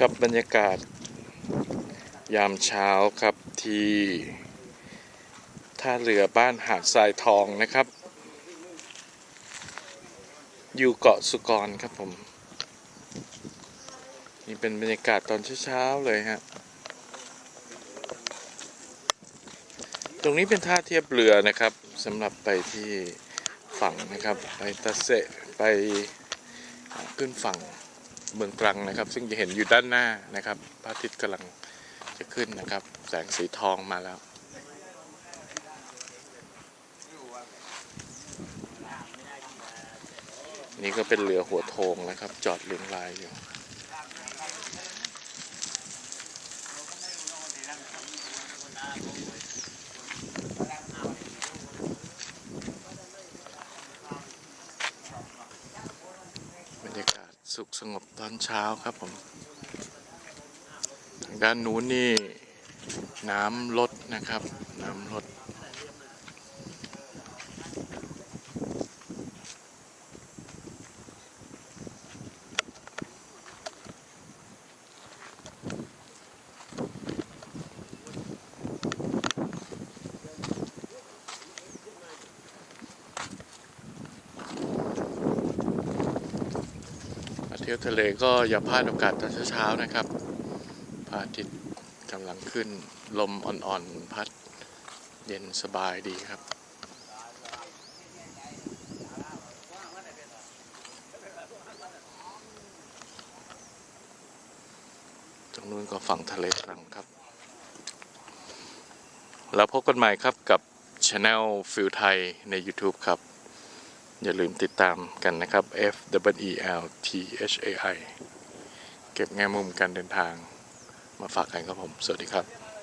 ครับบรรยากาศ ยามเช้าครับที่ท่าเรือบ้านหาดทรายทองนะครับ อยู่เกาะสุกรครับผม นี่เป็นบรรยากาศตอนเช้าๆเลยฮะตรงนี้เป็นท่าเทียบเรือนะครับสำหรับไปที่ฝั่งนะครับ ไปตะเสะไปขึ้นฝั่ง เมืองตรังนะครับ ซึ่งจะเห็นอยู่ด้านหน้านะครับพระอาทิตย์กำลังจะขึ้นนะครับ แสงสีทองมาแล้วนี่ก็เป็นเรือหัวโทงนะครับ จอดเรียงรายอยู่ บรรยากาศ สุขสงบตอนเช้าครับผมทางด้านนู้นนี่น้ำลดนะครับ น้ำลด เที่ยวทะเลก็อย่าพลาดโอกาสตอนเช้าๆนะครับพระอาทิตย์กำลังขึ้นลมอ่อนๆพัดเย็นสบายดีครับตรงนู้นก็ฝั่งทะเลตรังครับ แล้วพบกันใหม่ครับกับช anel ฟิลไทยใน YouTube ครับ อย่าลืมติดตามกันนะครับ F W E L T H A I เก็บแง่มุมการเดินทางมาฝากกันครับผม สวัสดีครับ